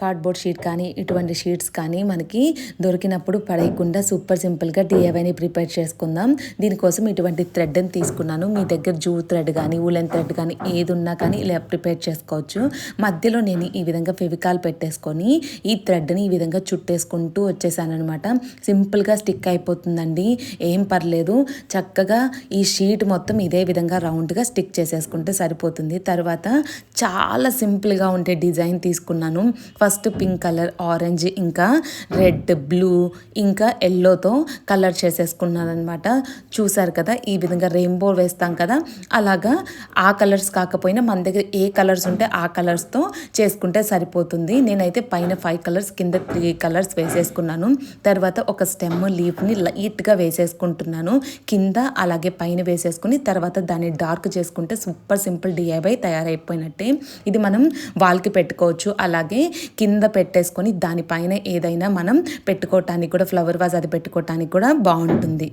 Cardboard sheet కానీ ఇటువంటి sheets కానీ మనకి దొరికినప్పుడు పడేయకుండా సూపర్ సింపుల్గా డిఐవైని ప్రిపేర్ చేసుకుందాం. దీనికోసం ఇటువంటి థ్రెడ్ని తీసుకున్నాను. మీ దగ్గర జూ థ్రెడ్ కానీ ఉలెన్ థ్రెడ్ కానీ ఏది ఉన్నా కానీ ఇలా ప్రిపేర్ చేసుకోవచ్చు. మధ్యలో నేను ఈ విధంగా ఫెవికాల్ పెట్టేసుకొని ఈ థ్రెడ్ని ఈ విధంగా చుట్టేసుకుంటూ వచ్చేసానమాట సింపుల్గా స్టిక్ అయిపోతుందండి. ఏం పర్లేదు. చక్కగా ఈ షీట్ మొత్తం ఇదే విధంగా రౌండ్గా స్టిక్ చేసేసుకుంటే సరిపోతుంది. తర్వాత చాలా సింపుల్గా ఉండే డిజైన్ తీసుకున్నాను. ఫస్ట్ పింక్ కలర్ ఆరెంజ్ ఇంకా రెడ్ బ్లూ ఇంకా ఎల్లోతో కలర్ చేసేసుకున్నాను అనమాట చూసారు కదా ఈ విధంగా రెయిన్బో వేస్తాం కదా అలాగా ఆ కలర్స్ కాకపోయినా మన దగ్గర ఏ కలర్స్ ఉంటే ఆ కలర్స్తో చేసుకుంటే సరిపోతుంది. నేనైతే పైన ఫైవ్ కలర్స్ కింద త్రీ కలర్స్ వేసేసుకున్నాను. తర్వాత ఒక స్టెమ్ లీఫ్ని లైట్గా వేసేసుకుంటున్నాను. కింద అలాగే పైన వేసేసుకుని తర్వాత దాన్ని డార్క్ చేసుకుంటే సూపర్ సింపుల్ డిఐబై తయారైపోయినట్టే. ఇది మనం వాల్కి పెట్టుకోవచ్చు. అలాగే కింద పెట్టేసుకొని దానిపైన ఏదైనా మనం పెట్టుకోవటానికి కూడా ఫ్లవర్ వాజ్ అది పెట్టుకోవటానికి కూడా బాగుంటుంది.